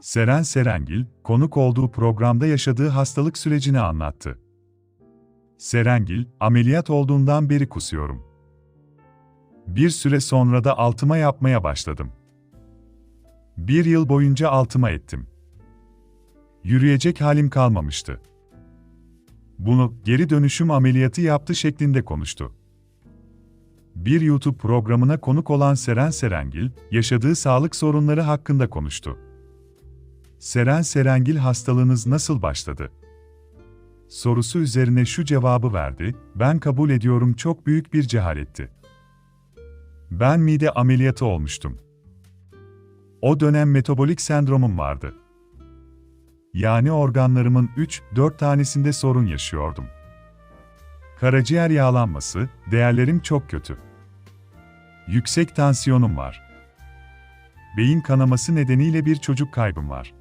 Seren Serengil, konuk olduğu programda yaşadığı hastalık sürecini anlattı. Serengil, ameliyat olduğundan beri kusuyorum. Bir süre sonra da altıma yapmaya başladım. Bir yıl boyunca altıma ettim. Yürüyecek halim kalmamıştı. Bunu geri dönüşüm ameliyatı yaptı şeklinde konuştu. Bir YouTube programına konuk olan Seren Serengil, yaşadığı sağlık sorunları hakkında konuştu. Seren Serengil hastalığınız nasıl başladı? Sorusu üzerine şu cevabı verdi, ben kabul ediyorum çok büyük bir cehaletti. Ben mide ameliyatı olmuştum. O dönem metabolik sendromum vardı. Yani organlarımın 3-4 tanesinde sorun yaşıyordum. Karaciğer yağlanması, değerlerim çok kötü. Yüksek tansiyonum var. Beyin kanaması nedeniyle bir çocuk kaybım var.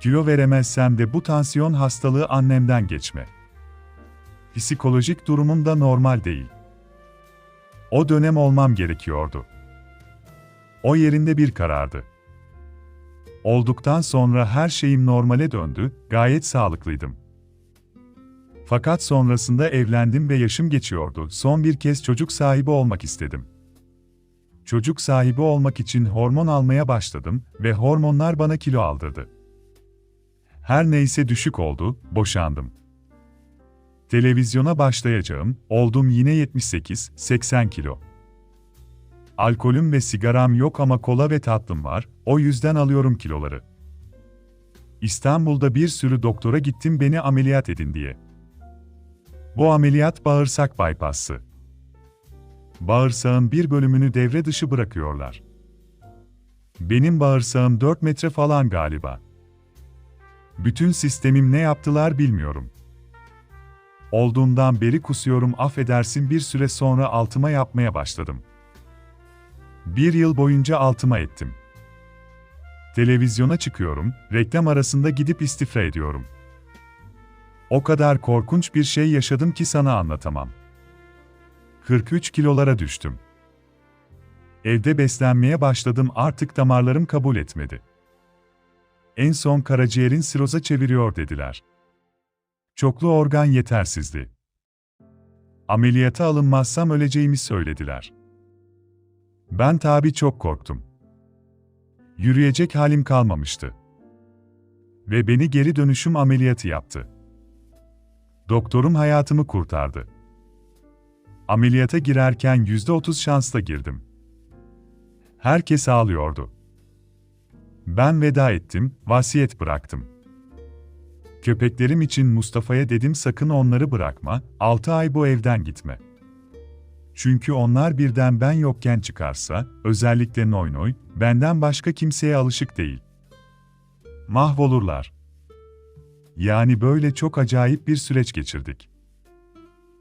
Kilo veremezsem de bu tansiyon hastalığı annemden geçme. Psikolojik durumum da normal değil. O dönem olmam gerekiyordu. O yerinde bir karardı. Olduktan sonra her şeyim normale döndü, gayet sağlıklıydım. Fakat sonrasında evlendim ve yaşım geçiyordu. Son bir kez çocuk sahibi olmak istedim. Çocuk sahibi olmak için hormon almaya başladım ve hormonlar bana kilo aldırdı. Her neyse düşük oldu, boşandım. Televizyona başlayacağım, oldum yine 78-80 kilo. Alkolüm ve sigaram yok ama kola ve tatlım var, o yüzden alıyorum kiloları. İstanbul'da bir sürü doktora gittim beni ameliyat edin diye. Bu ameliyat bağırsak bypass'ı. Bağırsağın bir bölümünü devre dışı bırakıyorlar. Benim bağırsağım 4 metre falan galiba. Bütün sistemim ne yaptılar bilmiyorum. Olduğundan beri kusuyorum affedersin bir süre sonra altıma yapmaya başladım. Bir yıl boyunca altıma ettim. Televizyona çıkıyorum, reklam arasında gidip istifra ediyorum. O kadar korkunç bir şey yaşadım ki sana anlatamam. 43 kilolara düştüm. Evde beslenmeye başladım artık damarlarım kabul etmedi. En son karaciğerin siroza çeviriyor dediler. Çoklu organ yetersizdi. Ameliyata alınmazsam öleceğimi söylediler. Ben tabi çok korktum. Yürüyecek halim kalmamıştı. Ve beni geri dönüşüm ameliyatı yaptı. Doktorum hayatımı kurtardı. Ameliyata girerken %30 şansla girdim. Herkes ağlıyordu. Ben veda ettim, vasiyet bıraktım. Köpeklerim için Mustafa'ya dedim sakın onları bırakma, 6 ay bu evden gitme. Çünkü onlar birden ben yokken çıkarsa, özellikle Noynoy, benden başka kimseye alışık değil. Mahvolurlar. Yani böyle çok acayip bir süreç geçirdik.